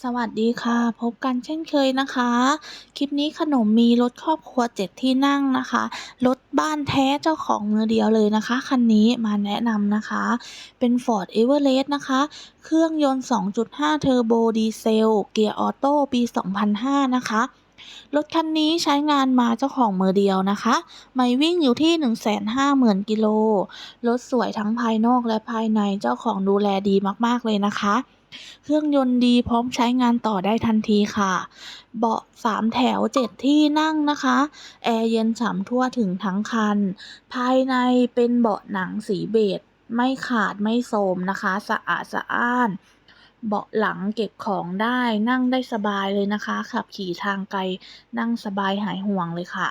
สวัสดีค่ะ พบกันเช่นเคยนะคะ คลิปนี้ขนมมีรถครอบครัว7ที่นั่งนะคะรถบ้านแท้เจ้าของมือเดียวเลยนะคะ คันนี้มาแนะนำนะคะ เป็น Ford Everest นะคะ เครื่องยนต์ 2.5 เทอร์โบดีเซล เกียร์ออโต้ปี 2005 นะคะรถคันนี้ใช้งานมาเจ้าของมือเดียวนะคะ ไม่วิ่งอยู่ที่ 150,000 กิโล รถสวยทั้งภายนอกและภายในเจ้าของดูแลดีมากๆเลยนะคะ เครื่องยนต์ดีพร้อมใช้งานต่อได้ทันทีค่ะ เบาะ3แถว7ที่นั่งนะคะ แอร์เย็นฉ่ำทั่วถึงทั้งคัน ภายในเป็นเบาะหนังสีเบจไม่ขาดไม่โทรมนะคะ สะอาดสะอ้านเบาะหลังเก็บของได้นั่งได้สบายเลยนะคะ ขับขี่ทางไกลนั่งสบายหายห่วงเลยค่ะ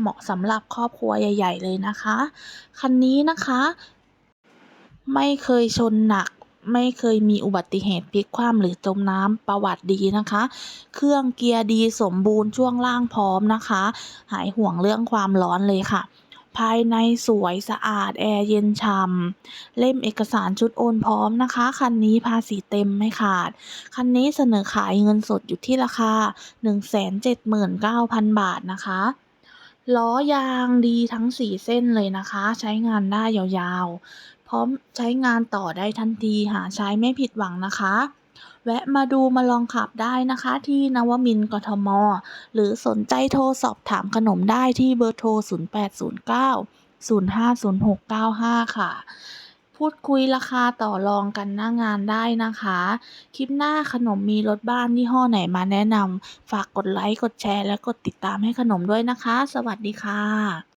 เหมาะสำหรับครอบครัวใหญ่ ๆ เลยนะคะ คันนี้นะคะ ไม่เคยชนหนัก ไม่เคยมีอุบัติเหตุพลิกคว่ำหรือจมน้ำประวัติดีนะคะ เครื่องเกียร์ดีสมบูรณ์ช่วงล่างพร้อมนะคะ หายห่วงเรื่องความร้อนเลยค่ะ ภายในสวยสะอาด แอร์เย็นฉ่ำเล่มเอกสารชุดโอนพร้อมนะคะ คันนี้ภาษีเต็มไม่ขาด คันนี้เสนอขายเงินสดอยู่ที่ราคา 179,000 บาทนะคะล้อยางดีทั้ง 4 เส้นเลยนะคะ ใช้งานได้ยาวๆ ร้อมใช้งานต่อได้ทันทีหาใช้ไม่ผิดหวังนะคะ แวะมาดูมาลองขับได้นะคะ ที่นวมินกทม หรือสนใจโทรสอบถามขนมได้ที่เบอร์โทร 0809 050695 ค่ะ พูดคุยราคาต่อรองกันหน้างานได้นะคะ คลิปหน้าขนมมีรถบ้านยี่ห้อไหนมาแนะนำฝากกดไลค์ กดแชร์ และกดติดตามให้ขนมด้วยนะคะ สวัสดีค่ะ